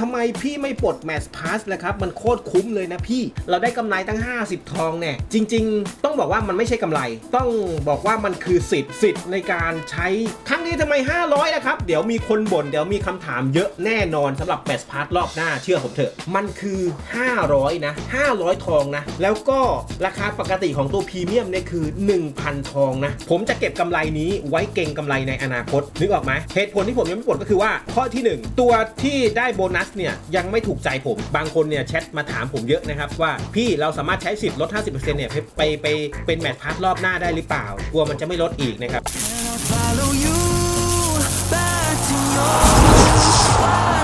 ทำไมพี่ไม่ปลดแมสพาสเลยครับ มันโคตรคุ้มเลยนะพี่ เราได้กำไรตั้ง 50 ทองเนี่ย จริง ๆ ต้องบอกว่ามันไม่ใช่กำไร ต้องบอกว่ามันคือสิทธิ์สิทธิ์ในการใช้ ครั้งนี้ทำไม 500นะครับ เดี๋ยวมีคนบ่น เดี๋ยวมีคำถามเยอะแน่นอนสำหรับแมสพาสรอบหน้า เชื่อผมเถอะ มันคือ 500 นะ 500 ทองนะ แล้วก็ราคาปกติของตัวพรีเมียมเนี่ยคือ 1,000 ทองนะ ผมจะเก็บกำไรนี้ไว้เก่งกำไรในอนาคต นึกออกไหมเหตุผลที่ผมยังไม่ปลดก็คือว่าข้อที่ 1 ตัวที่ได้โบนัสเนี่ยยังไม่ถูกใจผมบางคนเนี่ยแชทมาถามผมเยอะนะครับว่าพี่เราสามารถใช้สิทธิ์ลด 50%เนี่ยไปไปไปเป็นแมทพาร์ทรอบหน้าได้หรือเปล่ากลัวมันจะไม่ลดอีกนะครับ follow you back to your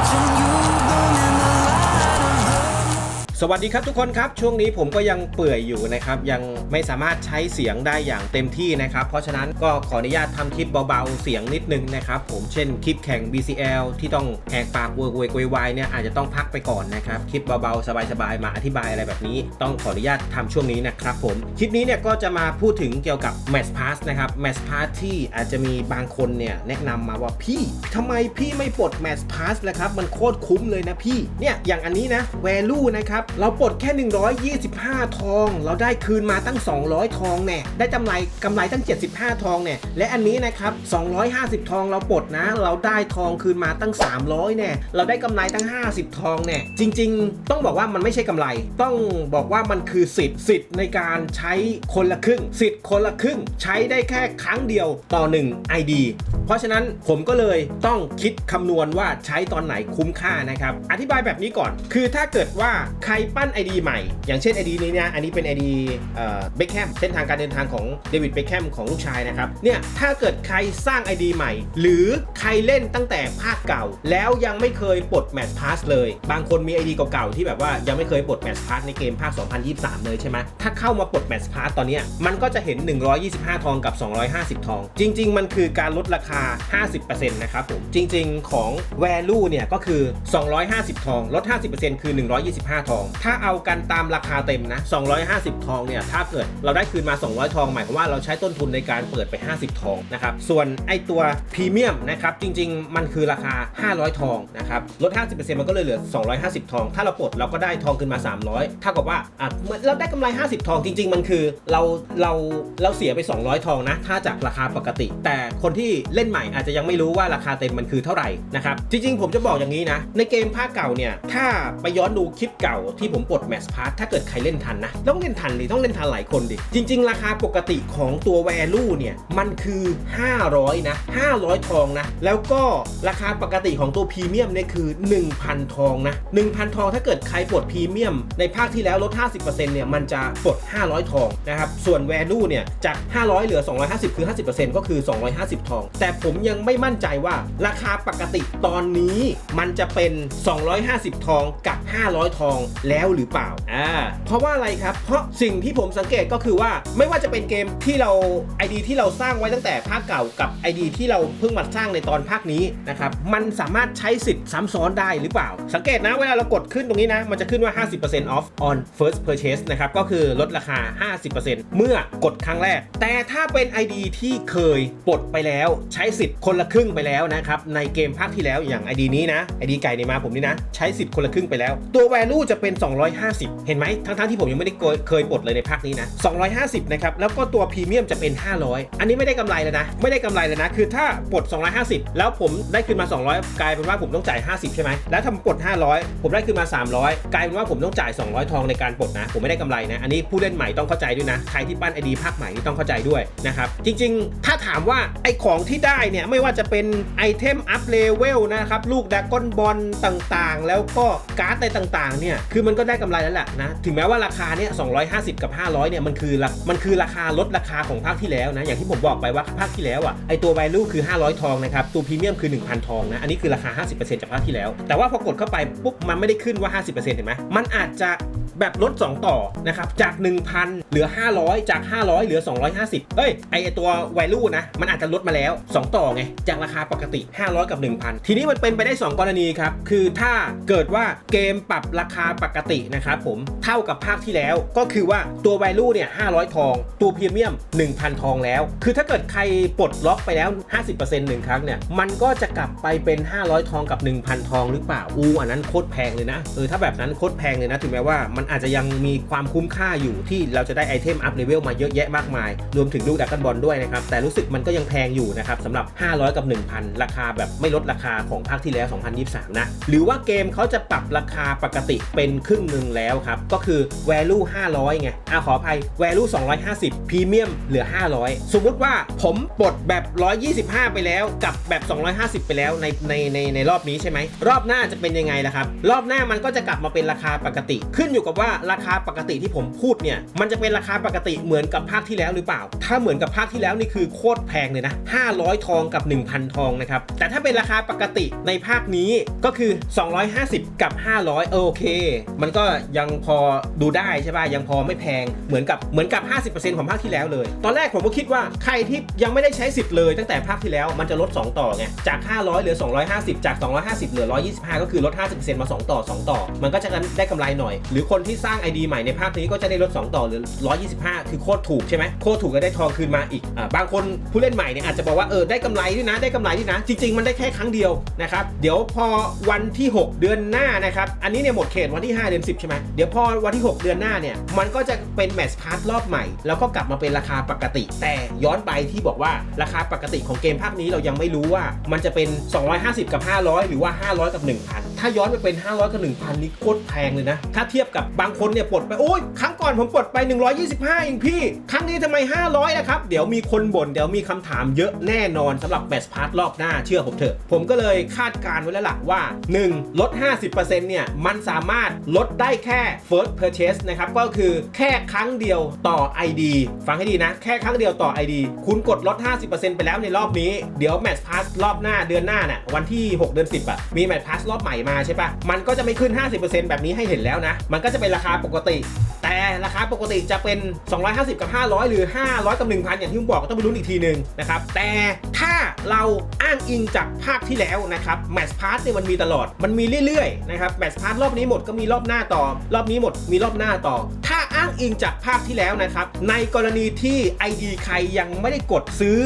สวัสดีครับทุกคนครับ ช่วงนี้ผมก็ยังเปื่อยอยู่นะครับ ยังไม่สามารถใช้เสียงได้อย่างเต็มที่นะครับ เพราะฉะนั้นก็ขออนุญาตทำคลิปเบาๆ เสียงนิดนึงนะครับ ผมเช่นคลิปแข่ง BCL ที่ต้องแหกปากเวอร์เวกวายเนี่ยอาจจะต้องพักไปก่อนนะครับ คลิปเบาๆ สบายๆ มาอธิบายอะไรแบบนี้ ต้องขออนุญาตทำช่วงนี้นะครับผม คลิปนี้เนี่ยก็จะมาพูดถึงเกี่ยวกับ Match Pass นะครับ Match Pass ที่อาจจะมีบางคนเนี่ยแนะนำมาว่าพี่ทำไมพี่ไม่ปลด Match Pass เลยครับ มันโคตรคุ้มเลยนะพี่ เนี่ยอย่างอันนี้นะ Value นะครับเราปลดแค่ 125 ทอง เราได้คืนมาตั้ง 200 ทองแน่ได้กำไรกำไรตั้ง 75 ทองเนี่ยและอันนี้นะครับ 250 ทองเราปลดนะ เราได้ทองคืนมาตั้ง 300แน่เราได้กำไรตั้ง 50 ทองแน่จริง ๆ ต้องบอกว่ามันไม่ใช่กำไร ต้องบอกว่ามันคือสิทธิ์สิทธิ์ในการใช้คนละครึ่ง สิทธิ์คนละครึ่ง ใช้ได้แค่ครั้งเดียวต่อ 1 ID เพราะฉะนั้นผมก็เลยต้องคิดคำนวณว่าใช้ตอนไหนคุ้มค่านะครับ อธิบายแบบนี้ก่อน คือถ้าเกิดว่าใครปั้น ID ใหม่ อย่างเช่น ID นี้เนี่ยอันนี้เป็น ID เบคแฮมเส้นทางการเดินทางของเดวิดเบคแฮมของลูกชายนะครับเนี่ยถ้าเกิดใครสร้าง ID ใหม่ หรือใครเล่นตั้งแต่ภาคเก่า แล้วยังไม่เคยปลดแมตช์พาสเลย บางคนมี ID เก่าๆที่แบบว่ายังไม่เคยปลดแมตช์พาสในเกมภาค 2023 เลยใช่ไหมถ้าเข้ามาปลดแมตช์พาสตอนนี้มันก็จะเห็น 125 ทองกับ 250 ทอง จริง ๆ มันคือการลดราคา 50%นะครับผมจริง ๆ ของ value เนี่ยก็คือ 250 ทองลด 50%คือ 125 ทองถ้าเอากันตามราคาเต็มนะ 250 ทองเนี่ย ถ้าเกิดเราได้คืนมา 200 ทอง หมายความว่าเราใช้ต้นทุนในการเปิดไป 50 ทองนะครับ ส่วนไอตัวพรีเมียมนะครับ จริง ๆ มันคือราคา 500 ทองนะครับ ลด 50%มันก็เลยเหลือ 250 ทอง ถ้าเราปลดเราก็ได้ทองคืนมา 300เท่ากับว่าอะเหมือนเราได้กำไร 50 ทองจริง ๆ มันคือเราเราเราเสียไป 200 ทองนะ ถ้าจากราคาปกติ แต่คนที่เล่นใหม่อาจจะยังไม่รู้ว่าราคาเต็มมันคือเท่าไหร่นะครับ จริง ๆ ผมจะบอกอย่างนี้นะ ในเกมภาคเก่าเนี่ย ถ้าไปย้อนดูคลิปเก่าที่ผมปลดแมสพาร์ทถ้าเกิดใครเล่นทันนะ ต้องเล่นทันดิต้องเล่นทันหลายคนดิ จริง ๆ ราคาปกติของตัว value เนี่ย มันคือ 500 นะ 500 ทองนะ แล้วก็ราคาปกติของตัวพรีเมียมเนี่ยคือ 1,000 ทองนะ 1,000 ทองถ้าเกิดใครปลดพรีเมียม ในภาคที่แล้วลด 50%เนี่ยมันจะปลด 500 ทองนะครับส่วน value เนี่ยจาก 500 เหลือ 250 คือ 50%ก็คือ 250 ทอง แต่ผมยังไม่มั่นใจว่าราคาปกติตอนนี้มันจะเป็น 250 ทองกับ 500 ทองแล้วหรือเปล่าอ่าเพราะว่าอะไรครับ เพราะสิ่งที่ผมสังเกตก็คือว่าไม่ว่าจะเป็นเกมที่เรา ID ที่เราสร้างไว้ตั้งแต่ภาคเก่ากับ ID ที่เราเพิ่งมาสร้างในตอนภาคนี้นะครับมันสามารถใช้สิทธิ์ซ้ำซ้อนได้หรือเปล่า สังเกตนะเวลาเรากดขึ้นตรงนี้นะ มันจะขึ้นว่า 50% off on first purchase นะครับก็คือลดราคา 50%เมื่อกดครั้งแรก แต่ถ้าเป็น ID ที่เคยปลดไปแล้วใช้สิทธิ์คนละครึ่งไปแล้วนะครับในเกมภาคที่แล้วอย่าง ID นี้นะ ID ไก่ในมาผมนี่นะ ใช้สิทธิ์คนละครึ่งไปแล้ว ตัว value จะเป็น250 เห็นไหมทั้งๆที่ผมยังไม่ได้เคยปลดเลยในภาคนี้นะ 250 นะครับ แล้วก็ตัวพรีเมียมจะเป็น 500 อันนี้ไม่ได้กำไรแล้วนะ ไม่ได้กำไรเลยนะ คือถ้าปลด 250 แล้วผมได้คืนมา 200 กลายเป็นว่าผมต้องจ่าย 50 ใช่ไหม แล้วถ้าปลด 500 ผมได้คืนมา 300 กลายเป็นว่าผมต้องจ่าย 200 ทองในการปลดนะ ผมไม่ได้กำไรนะ อันนี้ผู้เล่นใหม่ต้องเข้าใจด้วยนะ ใครที่ปั้นไอดีภาคใหม่นี่ต้องเข้าใจด้วยนะครับ จริงๆ ถ้าถามว่าไอของที่ได้เนี่ยไม่ว่าจะเป็นไอเทมอัพเลเวลนะครับ ลูกดากอนบอลต่างๆ แล้วก็การ์ดอะไรต่างๆ เนี่ยคือมันก็ได้กำไรแล้วแหละนะ ถึงแม้ว่าราคาเนี่ยสองกับ 500เนี่ยมันคือมันคือราคาลดราคาของภาคที่แล้วนะ อย่างที่ผมบอกไปว่าภาคที่แล้วอะไอตัว value คือ 500 ทองนะครับ ตัวพรีเมียมคือ 1,000 ทองนะ อันนี้คือราคา 50%จากภาคที่แล้ว แต่ว่าพอกดเข้าไปปุ๊บมันไม่ได้ขึ้นว่า 50%เห็นไหมมันอาจจะ แบบลด 2 ต่อนะครับจาก 1,000 เหลือ 500 จาก 500 เหลือ 250เอ้ย ไอตัว value นะ มันอาจจะลดมาแล้ว 2 ต่อไง จากราคาปกติ 500 กับ 1,000 ทีนี้มันเป็นไปได้ 2 กรณีครับ คือถ้าเกิดว่าเกมปรับราคาปกตินะครับผมเท่ากับภาคที่แล้วก็คือว่าตัว value เนี่ย 500 ทอง ตัวพรีเมียม 1,000 ทองแล้ว คือถ้าเกิดใครปลดล็อกไปแล้ว 50%หนึ่งครั้งเนี่ยมันก็จะกลับไปเป็น 500 ทองกับ 1,000 ทองหรือเปล่าอูอันนั้นโคตรแพงเลยนะเออถ้าแบบนั้นโคตรแพงเลยนะถึงแม้ว่ามันอาจจะยังมีความคุ้มค่าอยู่ที่เราจะได้ไอเทมอัพเลเวลมาเยอะแยะมากมาย รวมถึงลูกดักกันบอลด้วยนะครับ แต่รู้สึกมันก็ยังแพงอยู่นะครับสำหรับ 500 กับ 1,000 ราคาแบบไม่ลดราคาของภาคที่แล้ว 2023 นะ หรือว่าเกมเขาจะปรับราคาปกติเป็นครึ่งหนึ่งแล้วครับ ก็คือ value 500 ไงอะขออภัย value 250พรีเมียมเหลือ 500 สมมุติว่าผมปลดแบบ 125 ไปแล้วกับแบบ 250 ไปแล้วในในในในรอบนี้ใช่ไหมรอบหน้าจะเป็นยังไงล่ะครับรอบหน้ามันก็จะกลับมาเป็นราคาปกติ ขึ้นอยู่กับว่าราคาปกติที่ผมพูดเนี่ย มันจะเป็นราคาปกติเหมือนกับภาคที่แล้วหรือเปล่า ถ้าเหมือนกับภาคที่แล้วนี่คือโคตรแพงเลยนะ 500 ทองกับ 1,000 ทองนะครับ แต่ถ้าเป็นราคาปกติในภาคนี้ก็คือ 250 กับ 500 โอเค มันก็ยังพอดูได้ใช่ป่ะ ยังพอไม่แพง เหมือนกับเหมือนกับ 50%ของภาคที่แล้วเลย ตอนแรกผมก็คิดว่าใครที่ยังไม่ได้ใช้สิทธิ์เลย ตั้งแต่ภาคที่แล้วมันจะลด 2 ต่อไง จาก 500 เหลือ 250 จาก 250 เหลือ 125 ก็คือลด 50%มา 2 ต่อ 2 ต่อ มันก็จะได้กำไรหน่อย หรือคนที่สร้าง ID ใหม่ในภาคนี้ก็จะได้ลด 2 ต่อหรือ 125 คือโคตรถูกใช่ไหมโคตรถูกก็ได้ทองคืนมาอีกอ่าบางคนผู้เล่นใหม่เนี่ยอาจจะบอกว่าเออได้กำไรด้วยนะได้กำไรด้วยนะ จริง ๆ มันได้แค่ครั้งเดียวนะครับเดี๋ยวพอวันที่ 6 เดือนหน้านะครับอันนี้เนี่ยหมดเขตวันที่ 5 เดือน 10 ใช่ไหมเดี๋ยวพอวันที่ 6 เดือนหน้าเนี่ยมันก็จะเป็นแมตช์พาร์ทรอบใหม่ แล้วก็กลับมาเป็นราคาปกติ แต่ย้อนไปที่บอกว่าราคาปกติของเกมภาคนี้เรายังไม่รู้ว่ามันจะเป็น 250 กับ 500 หรือว่า 500 กับ 1,000 ถ้าย้อนไปเป็น 500กับ1,000 นี่โคตรแพงเลยนะ ถ้าเทียบกับบางคนเนี่ยปลดไป โอ้ยครั้งก่อนผมปลดไป 125เองพี่ ครั้งนี้ทำไม 500นะครับ เดี๋ยวมีคนบ่นเดี๋ยวมีคำถามเยอะแน่นอนสำหรับแมตช์พาร์ทรอบหน้าเชื่อผมเถอะ ผมก็เลยคาดการณ์ไว้แล้วล่ะว่า 1. ลด 50%เนี่ยมันสามารถลดได้แค่ first purchase นะครับก็คือแค่ครั้งเดียวต่อ ID ฟังให้ดีนะ แค่ครั้งเดียวต่อ ID คุณกดลด 50%ไปแล้วในรอบนี้เดี๋ยวแมตช์พาสรอบหน้าเดือนหน้าน่ะวันที่ 6 เดือน 10อะมีแมตช์พาสรอบใหม่มาใช่ปะมันก็จะไม่ขึ้น 50%แบบนี้ให้เห็นแล้วนะ มันก็จะเป็นราคาปกติ แต่ราคาปกติจะเป็น 250 กับ 500 หรือ 500 กับ 1,000 อย่างที่ผมบอกก็ต้องไปลุ้นอีกทีหนึ่งนะครับ แต่ถ้าเราอ้างอิงจากภาคที่แล้วนะครับแมตช์พาสเนี่ยมันมีตลอด มันมีเรื่อยๆนะครับแมตช์พาสรอบนี้หมดก็มีรอบหน้าต่อ รอบนี้หมดมีรอบหน้าต่อ ถ้าอ้างอิงจากภาคที่แล้วนะครับ ในกรณีที่ ID ใครยังไม่ได้กดซื้อ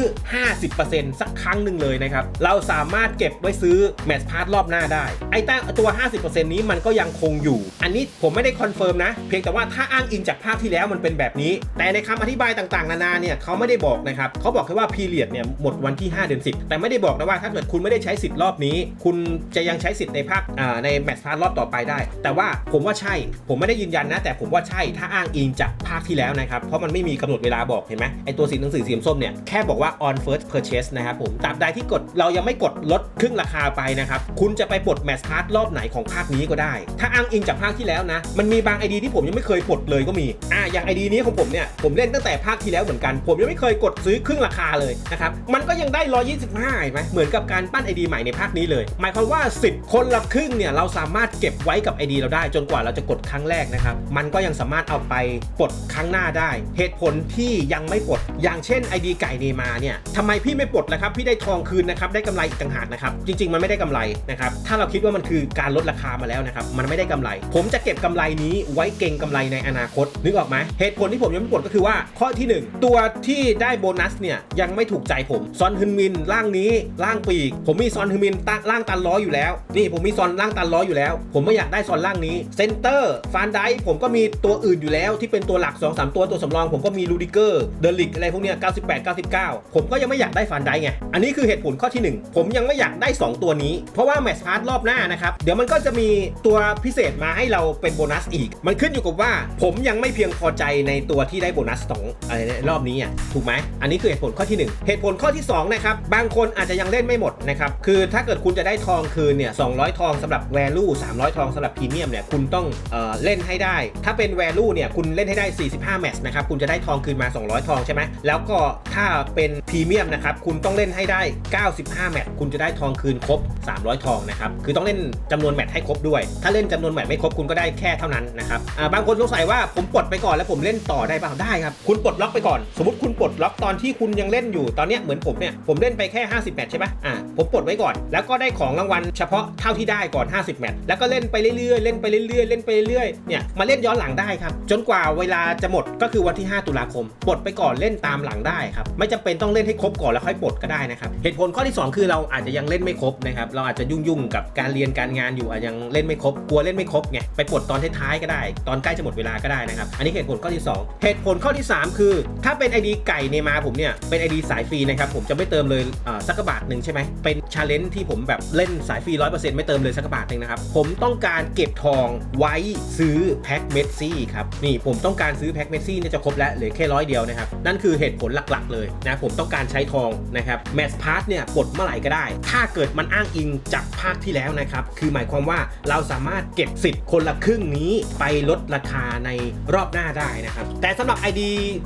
50%สักครั้งหนึ่งเลยนะครับ เราสามารถเก็บไว้ซื้อแมตช์พาสรอบหน้าได้ไอ้ตั้งตัว 50%นี้มันก็ยังคงอยู่ อันนี้ผมไม่ได้คอนเฟิร์มนะ เพียงแต่ว่าถ้าอ้างอิงจากภาคที่แล้วมันเป็นแบบนี้ แต่ในคำอธิบายต่างๆ นานาเนี่ยเขาไม่ได้บอกนะครับเขาบอกแค่ว่าพีเรียดเนี่ยหมดวันที่ 5 เดือน 10 แต่ไม่ได้บอกนะว่าถ้าเกิดคุณไม่ได้ใช้สิทธิ์รอบนี้ คุณจะยังใช้สิทธิ์ในภาคในแมตช์พาสรอบต่อไปได้ แต่ว่าผมว่าใช่ ผมไม่ได้ยืนยันนะ แต่ผมว่าใช่ถ้าอ้างอิงจากภาคที่แล้วนะครับเพราะมันไม่มีกำหนดเวลาบอกเห็นไหมไอตัวสีหนังสือสีส้มเนี่ยแค่บอกว่า on first purchase นะครับผมตราบใดที่กดเรายังไม่กดลดครึ่งราคาไปนะครับคุณจะไปปลดแมตช์พาสรอบไหนของภาคนี้ก็ได้ ถ้าอ้างอิงจากภาคที่แล้วนะ มันมีบาง ID ที่ผมยังไม่เคยปลดเลยก็มี อ่าอย่าง ID นี้ของผมเนี่ย ผมเล่นตั้งแต่ภาคที่แล้วเหมือนกัน ผมยังไม่เคยกดซื้อครึ่งราคาเลยนะครับ มันก็ยังได้ 125ไหมเหมือนกับการปั้น ID ใหม่ในภาคนี้เลย หมายความว่าสิทธิ์คนละครึ่งเนี่ย เราสามารถเก็บไว้กับ ID เราได้จนกว่าเราจะกดครั้งแรกนะครับ มันก็ยังสามารถเอาไปปลดครั้งหน้าได้ เหตุผลที่ยังไม่ปลด อย่างเช่น ID ไก่เนมาเนี่ยทำไมพี่ไม่ปลดล่ะครับ พี่ได้ทองคืนนะครับ ได้กำไรอีกต่างหากนะครับ จริง ๆ มันไม่ได้กำไรนะครับ ถ้าเราคิดว่ามันคือการลดราคามาแล้วนะครับ มันไม่ได้กำไร ผมจะเก็บกำไรนี้ไว้เก่งกำไรในอนาคต นึกออกไหมเหตุผลที่ผมยังไม่ปลดก็คือว่าข้อที่หนึ่งตัวที่ได้โบนัสเนี่ยยังไม่ถูกใจผม ซอนฮึนมินร่างนี้ร่างปีก ผมมีซอนฮึนมินตั้งร่างตันล้ออยู่แล้ว นี่ผมมีซอนร่างตันล้ออยู่แล้ว ผมไม่อยากได้ซอนร่างนี้เซนเตอร์ฟานไดผมก็มีตัวอื่นอยู่แล้ว ที่เป็นตัวหลัก 2 3 ตัวตัวสำรอง ผมก็มีลูดิเกอร์เดลิกอะไรพวกเนี้ย98 99 ผมก็ยังไม่อยากได้ฟานไดไงอันนี้คือเหตุผลข้อที่ 1 ผมยังไม่อยากได้ 2 ตัวนี้เพราะว่าแมตช์พาร์ทรอบหน้านะครับเดี๋ยวมันก็จะมีตัวพิเศษมาให้เราเป็นโบนัสอีก มันขึ้นอยู่กับว่าผมยังไม่เพียงพอใจในตัวที่ได้โบนัสสองอะไรรอบนี้อะถูกไหมอันนี้คือเหตุผลข้อที่หนึ่งเหตุผลข้อที่สองนะครับบางคนอาจจะยังเล่นไม่หมดนะครับคือถ้าเกิดคุณจะได้ทองคืนเนี่ย200 ทองสำหรับ value 300 ทองสำหรับพรีเมียมเนี่ยคุณต้องเอ่อเล่นให้ได้ ถ้าเป็น value เนี่ยคุณเล่นให้ได้ 45แมตช์นะครับคุณจะได้ทองคืนมา 200 ทองใช่ไหมแล้วก็ถ้าเป็นพรีเมียมนะครับคุณต้องเล่นให้ได้ 95แมตช์คุณจะได้ทองคืนครบ 300 ทองนะครับคือต้องเล่นจำนวนแมตช์ให้ครบด้วย ถ้าเล่นจำนวนแมตช์ไม่ครบคุณก็ได้แค่เท่านั้นนะครับบางคนสงสัยว่าผมปลดไปก่อนแล้วผมเล่นต่อได้เปล่าได้ครับคุณปลดล็อกไปก่อน สมมติคุณปลดล็อกตอนที่คุณยังเล่นอยู่ตอนเนี้ยเหมือนผมเนี่ยผมเล่นไปแค่ 50แมตช์ใช่ปะอ่าผมปลดไว้ก่อน แล้วก็ได้ของรางวัลเฉพาะเท่าที่ได้ก่อน 50แมตช์แล้วก็เล่นไปเรื่อยๆเล่นไปเรื่อยๆเล่นไปเรื่อยๆเนี่ยมาเล่นย้อนหลังได้ครับจนกว่าเวลาจะหมดก็คือวันที่ 5 ตุลาคมปลดไปก่อนเล่นตามหลังได้ครับไม่จำเป็นต้องเล่นให้ครบก่อนแล้วค่อยปลดก็ได้นะครับเหตุผลข้อที่ 2 คือเราอาจจะยังเล่นไม่ครบนะครับเราอาจจะยุ่งๆกับการเรียนกการงานอยู่อาจจะยังเล่นไม่ครบกลัวเล่นไม่ครบไงไปปลดตอนท้ายๆก็ได้ ตอนใกล้จะหมดเวลาก็ได้นะครับ อันนี้เหตุผลข้อที่ 2 เหตุผลข้อที่ 3 คือ ถ้าเป็น ID ไก่เนมาผมเนี่ยเป็น ID สายฟรีนะครับผมจะไม่เติมเลยสักบาทหนึ่งใช่ไหมเป็นชาเลนจ์ที่ผมแบบเล่นสายฟรี100%ไม่เติมเลยสักบาทหนึ่งนะครับผมต้องการเก็บทองไว้ซื้อแพ็คเมสซี่ครับนี่ผมต้องการซื้อแพ็คเมสซี่เนี่ยจะครบแล้วเหลือแค่ร้อยเดียวนะครับนั่นคือเหตุผลหลักๆเลยนะผมต้องการใช้ทองนะครับแมสพาร์ทเนี่ยปลดเมื่อไหร่ก็ได้ ถ้าเกิดมันอ้างอิงจากภาคที่แล้วนะครับคือหมายความว่าเราสามารถเก็บสิทธิ์คนละครึ่งนี้ไปลดราคาในรอบหน้าได้นะครับ แต่สำหรับ ID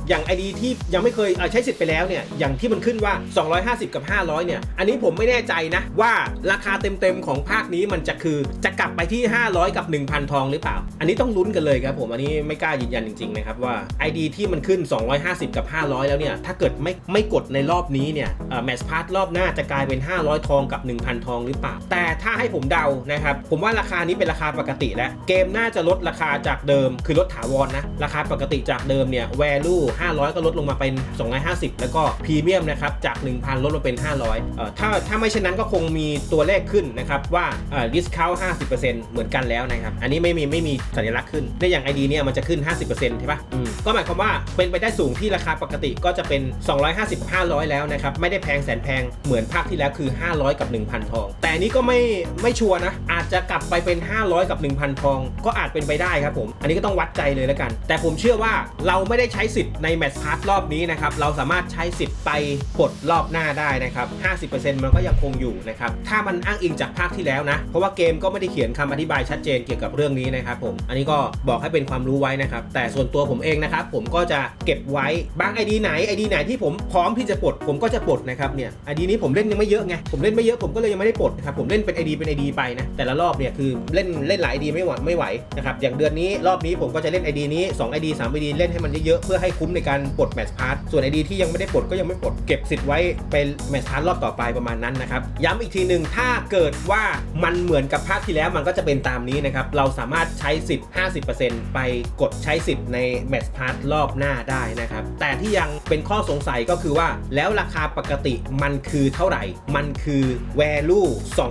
อย่าง ID ที่ยังไม่เคยเใช้สิทธิ์ไปแล้วเนี่ย อย่างที่มันขึ้นว่า 250 กับ 500 เนี่ย อันนี้ผมไม่แน่ใจนะว่าราคาเต็มๆของภาคนี้มันจะคือจะกลับไปที่ 500 กับ 1,000 ทองหรือเปล่า อันนี้ต้องลุ้นกันเลยครับผม อันนี้ไม่กล้ายืนยันจริงๆนะครับว่า ID ที่มันขึ้น 250 กับ 500 แล้วเนี่ย ถ้าเกิดไม่ไม่กดในรอบนี้เนี่ยแมสพาร์ทรอบหน้าจะกลายเป็น 500 ทองกับ 1,000 ทองหรือเปล่า แต่ถ้าให้ผมเดานะครับ ผมว่าราคานี้เป็นราคาปกติแล้ว เกมน่าจะลดราคาจากเดิม คือลดถาวรนะ ราคาปกติจากเดิมเนี่ย value 500 ก็ลดลงมาเป็น 250 แล้วก็พรีเมียมนะครับ จาก 1,000 ลดลงเป็น 500เอ่อถ้าถ้าไม่เช่นนั้นก็คงมีตัวเลขขึ้นนะครับ ว่าเอ่อ discount 50%เหมือนกันแล้วนะครับ อันนี้ไม่มีไม่มีสัญลักษณ์ขึ้นในอย่าง ID เนี่ยมันจะขึ้น 50%ใช่ปะอืมก็หมายความว่าเป็นไปได้สูงที่ราคาปกติก็จะเป็น 250 500 แล้วนะครับไม่ได้แพงแสนแพงเหมือนภาคที่แล้วคือ 500 กับ 1,000 ทอง แต่นี้ก็ไม่ไม่ชัวร์นะ อาจจะกลับไปเป็น 500 กับ 1,000ทอง ก็อาจเป็นไปได้ครับผม อันนี้ก็ต้องวัดใจเลยแล้วกัน แต่ผมเชื่อว่าเราไม่ได้ใช้สิทธิ์ในแมตช์พาร์ทรอบนี้นะครับ เราสามารถใช้สิทธิ์ไปปลดรอบหน้าได้นะครับ 50%มันก็ยังคงอยู่นะครับ ถ้ามันอ้างอิงจากภาคที่แล้วนะ เพราะว่าเกมก็ไม่ได้เขียนคำอธิบายชัดเจนเกี่ยวกับเรื่องนี้นะครับผม อันนี้ก็บอกให้เป็นความรู้ไว้นะครับ แต่ส่วนตัวผมเองนะครับ ผมก็จะเก็บไว้ บางไอดีไหนไอดีไหนที่ผมพร้อมที่จะปลด ผมก็จะปลดนะครับเนี่ยไอดีนี้ผมเล่นยังไม่เยอะไง ผมเล่นไม่เยอะผมก็เลยยังไม่ได้ปลดนะครับ ผมเล่นเป็นไอดีเป็นไอดีไปนะ แต่ละรอบเนี่ยคือเล่นเล่นหลายไอดีไม่ไหวไม่ไหวนะครับอย่างเดือนนี้รอบนี้ผมก็จะเล่นไอดีนี้2 ID 3 ID เล่นให้มันเยอะๆเพื่อให้คุ้มในการปลดแมตช์พาร์ทส่วนไอดีที่ยังไม่ได้ปลดก็ยังไม่ปลดเก็บสิทธิ์ไว้เป็นแมตช์พาร์ทรอบต่อไปประมาณนั้นนะครับย้ำอีกทีหนึ่งถ้าเกิดว่ามันเหมือนกับภาคที่แล้วมันก็จะเป็นตามนี้นะครับเราสามารถใช้สิทธิ์ 50%ไปกดใช้สิทธิ์ในแมตช์พาร์ทรอบหน้าได้นะครับแต่ที่ยังเป็นข้อสงสัยก็คือว่าแล้วราคาปกติมันคือเท่าไหร่ มันคือ value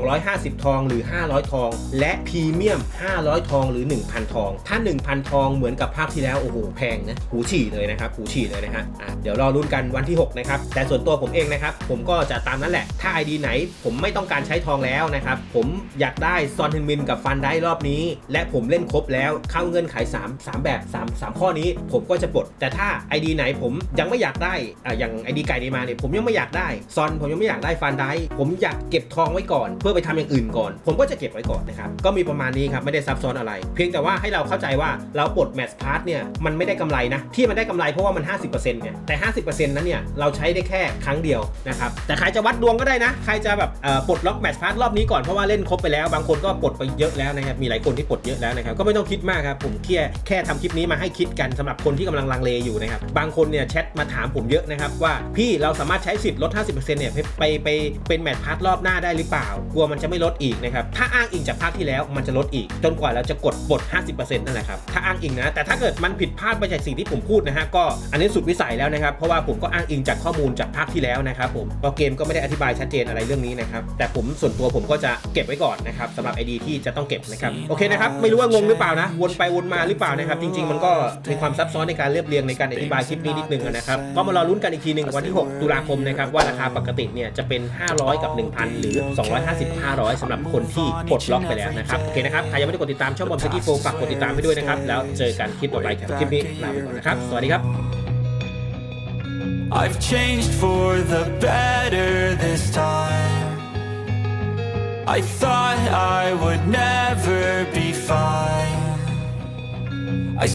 250 ทองหรือ500 ทอง และพรีเมียม 500 ทองหรือ 1,000 ทอง ถ้า 1,000 ทองเหมือนกับภาคที่แล้วโอ้โหแพงนะหูฉี่เลยนะครับหูฉี่เลยนะฮะอะเดี๋ยวรอรุ่นกันวันที่ 6 นะครับ แต่ส่วนตัวผมเองนะครับ ผมก็จะตามนั้นแหละ ถ้า ID ไหนผมไม่ต้องการใช้ทองแล้วนะครับผมอยากได้ซอนเทนมินกับฟันได้รอบนี้ และผมเล่นครบแล้วเข้าเงื่อนไข3 3แบบ3 3ข้อนี้ผมก็จะปลด แต่ถ้า ID ไหนผมยังไม่อยากได้อะอย่าง ID ไก่ดีมาเนี่ยผมยังไม่อยากได้ซอนผมยังไม่อยากได้ฟันได้ผมอยากเก็บทองไว้ก่อน เพื่อไปทำอย่างอื่นก่อน ผมก็จะเก็บไว้ก่อนนะครับ ก็มีประมาณนี้ครับ ไม่ได้ซับซ้อนอะไร เพียงแต่ว่าให้เราเข้าใจว่าเราปลดแมทพาร์ทเนี่ย มันไม่ได้กำไรนะ ที่มันได้กำไรเพราะว่ามัน 50%เนี่ยแต่ 50%นั้นเนี่ย เราใช้ได้แค่ครั้งเดียวนะครับ แต่ใครจะวัดดวงก็ได้นะ ใครจะแบบปลดล็อกแมทพาร์ทรอบนี้ก่อนเพราะว่าเล่นครบไปแล้ว บางคนก็ปลดไปเยอะแล้วนะครับ มีหลายคนที่ปลดเยอะแล้วนะครับ ก็ไม่ต้องคิดมากครับ ผมแค่แค่ทำคลิปนี้มาให้คิดกันสำหรับคนที่กำลังลังเลอยู่นะครับ บางคนเนี่ยแชทมาถามผมเยอะนะครับว่าพี่เราสามารถใช้สิทธิ์ลด 50%เนี่ยไปไปเป็นแมทพาร์ทรอบหน้าได้หรือเปล่ากลัวมันจะไม่ลดอีกนะครับถ้าอ้างอิงจากภาคที่แล้วมันจะลดอีก จนกว่าเราจะกดบท 50%นั่นแหละครับ ถ้าอ้างอิงนะ แต่ถ้าเกิดมันผิดพลาดไปจากสิ่งที่ผมพูดนะฮะ ก็อันนี้สุดวิสัยแล้วนะครับ เพราะว่าผมก็อ้างอิงจากข้อมูลจากภาคที่แล้วนะครับผมก็เกมก็ไม่ได้อธิบายชัดเจนอะไรเรื่องนี้นะครับ แต่ผมส่วนตัวผมก็จะเก็บไว้ก่อนนะครับสำหรับไอดีที่จะต้องเก็บนะครับ โอเคนะครับ ไม่รู้ว่างงหรือเปล่านะ วนไปวนมาหรือเปล่านะครับ จริง ๆ มันก็มีความซับซ้อนในการเรียบเรียงในการอธิบายคลิปนี้นิดนึงนะครับ ก็มารอลุ้นกันอีกทีหนึ่งวันที่ 6 ตุลาคมนะครับว่าราคาปกติเนี่ยจะเป็น 500 กับ 1,000 หรือ 250 500สำหรับคนที่ที่ปลดล็อกไปแล้วนะครับโอเคนะครับใครยังไม่ได้กดติดตามช่องบอมสกี้โฟฝากกดติดตามให้ด้วยนะครับแล้วเจอกันคลิปต่อไปคลิปนี้ลาไปก่อนนะครับสวัสดีครับ I've changed for the better this time I thought I would never be fine